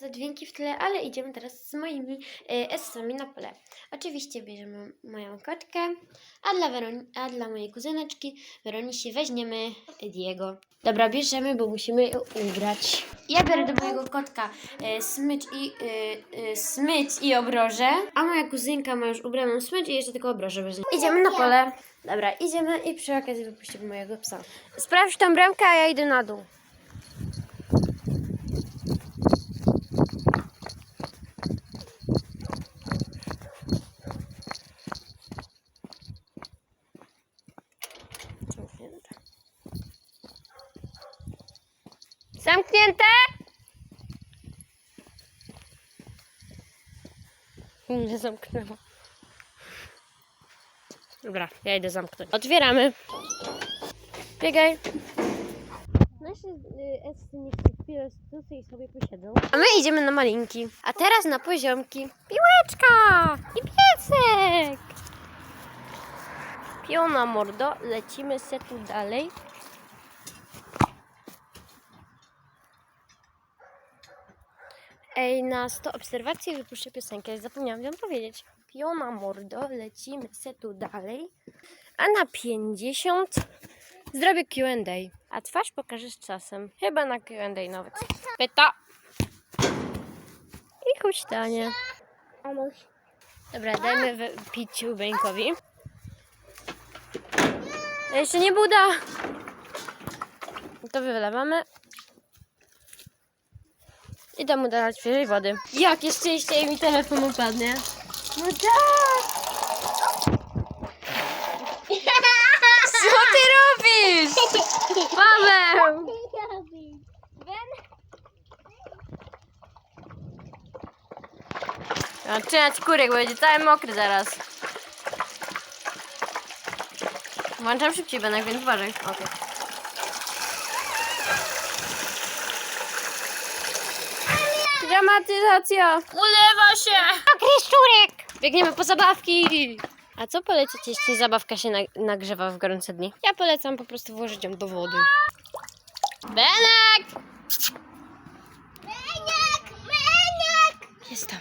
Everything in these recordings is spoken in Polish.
za dźwięki w tle, ale idziemy teraz z moimi e, esami na pole. Oczywiście bierzemy moją kotkę, a dla, Weron- a dla mojej kuzyneczki Weronisi weźmiemy Diego. Dobra, bierzemy, bo musimy ubrać. Ja biorę do mojego kotka e, smycz i e, smycz i obroże, a moja kuzynka ma już ubraną smycz i jeszcze tylko obroże weźmie. Idziemy na pole. Dobra, idziemy i przy okazji wypuścimy mojego psa. Sprawdź tą bramkę, a ja idę na dół. Zamknięte. Zamknięte? Nie zamknęło. Dobra, ja idę zamknąć. Otwieramy. Biegaj. Nasze y, się chwilę tutaj sobie posiedzą. A my idziemy na malinki. A teraz na poziomki. Piłeczka! I piesek! Piona mordo. Lecimy se tu dalej. Ej, na 100 obserwacji wypuszczę piosenkę. Zapomniałam wam powiedzieć. Piona mordo, lecimy se tu dalej. A na 50 zrobię Q&A. A twarz pokażę z czasem. Chyba na Q&A nawet. Pyta. I huśtanie. Dobra, dajmy pić Beńkowi. Jeszcze nie buda. To wylewamy. I dam mu dać świeżej wody. Jakie szczęście mi telefon upadnie. No tak! Co ty robisz? Paweł! Trzymać kurek, bo będzie cały mokry zaraz. Włączam szybciej Benek, więc uważaj. Okej. Dramatyzacja! Ulewa się! Kryszczurek! Biegniemy po zabawki! A co polecicie, jeśli zabawka się nag- nagrzewa w gorące dni? Ja polecam po prostu włożyć ją do wody. Benek! Meniak! Meniak! Jest tam.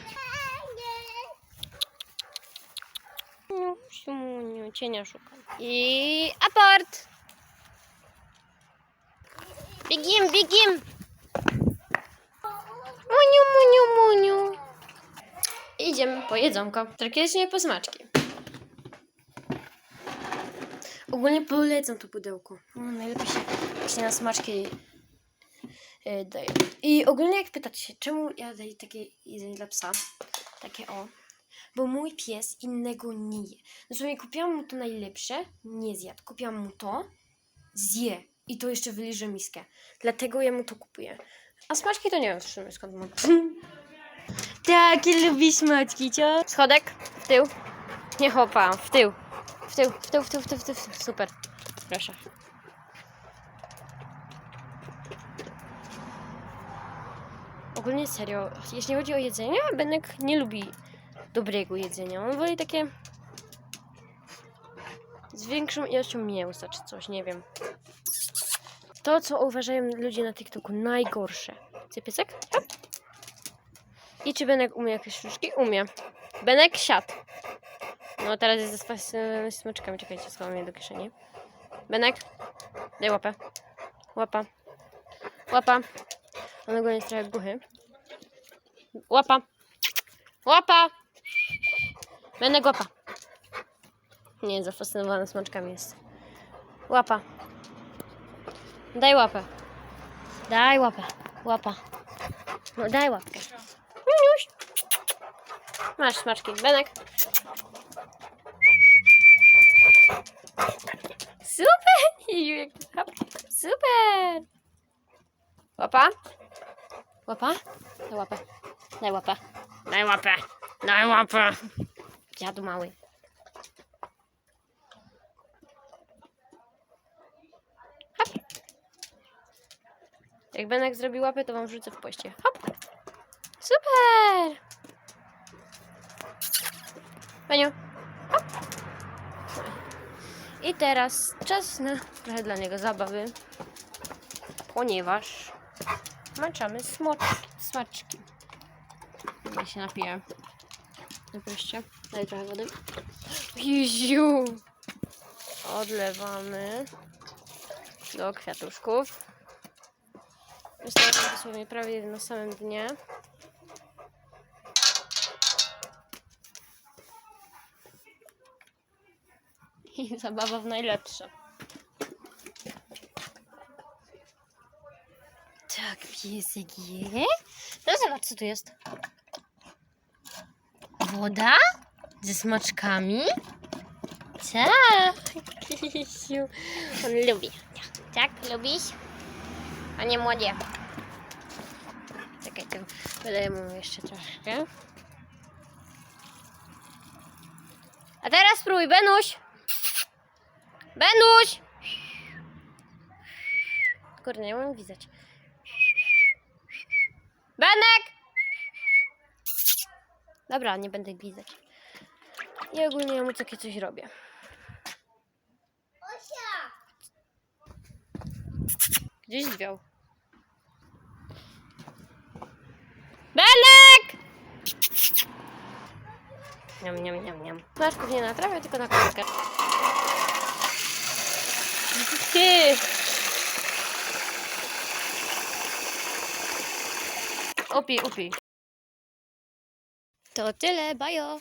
No, siuniu, cienia szukam. I aport! Biegiem, biegiem! Muniu, muniu. Idziemy po jedzonko. Tragicznie po smaczki. Ogólnie polecam to pudełko. No, najlepiej się właśnie na smaczki yy, daje. I ogólnie jak pytacie się, czemu ja daję takie jedzenie dla psa, takie o, bo mój pies innego nie je. Dosłownie kupiłam mu to najlepsze, nie zjadł. Kupiłam mu to, zje i to jeszcze wyliże miskę. Dlatego ja mu to kupuję. A smaczki to nie wiem w sumie skąd mam. Takie lubi smaczki, co? Schodek, w tył. Nie chopa. W tył, w tył, w tył, w tył, w tył. w tył. Super. Proszę. Ogólnie serio, jeśli chodzi o jedzenie, Benek nie lubi dobrego jedzenia. On woli takie z większą ilością mięsa czy coś, nie wiem. To, co uważają ludzie na TikToku najgorsze. Chce piesek? Hop. I czy Benek umie jakieś sztuczki? Umie. Benek siadł. No teraz jest ze swa- smaczkami. Czekajcie, schowam je do kieszeni. Benek, daj łapę. Łapa. Łapa. On ogólnie jest trochę głuchy. Łapa. Łapa. Benek łapa. Nie, zafascynowany smaczkami jest. Łapa. Daj łapę. Daj łapę. Łapa. No daj łapkę. Niuniuś. Masz smaczki. Benek. Super! Super! Łapa. Łapa. Daj łapę. Daj łapę. Daj łapę. Daj łapę. Dziadu mały. Jak Benek zrobi łapę, to wam wrzucę w poście. Hop. Super! Paniu. Hop. I teraz czas na trochę dla niego zabawy, ponieważ maczamy smocz, smaczki. Chyba się napiję. Naproście. Daj trochę wody. Jeziu! Odlewamy do kwiatuszków. Wystarczy dosłownie prawie na samym dnie. I zabawa w najlepsze. Tak, piesek je. No zobacz, co tu jest. Woda? Ze smaczkami? Tak. Kisiu. On lubi. Tak, lubisz? A nie młodzie. Czekaj, wyleję mu jeszcze troszkę. A teraz spróbuj, Benuś! Benuś! Kurde, nie mam widzieć. Benek! Dobra, nie będę gwizdać. I ogólnie ja mu takie coś robię. Osia! Gdzieś zwiał. Benek! Niam, niam, niam, niam. Masz nie na trawie, tylko na kostkę. Ty! Opij, opij. To tyle, bajo.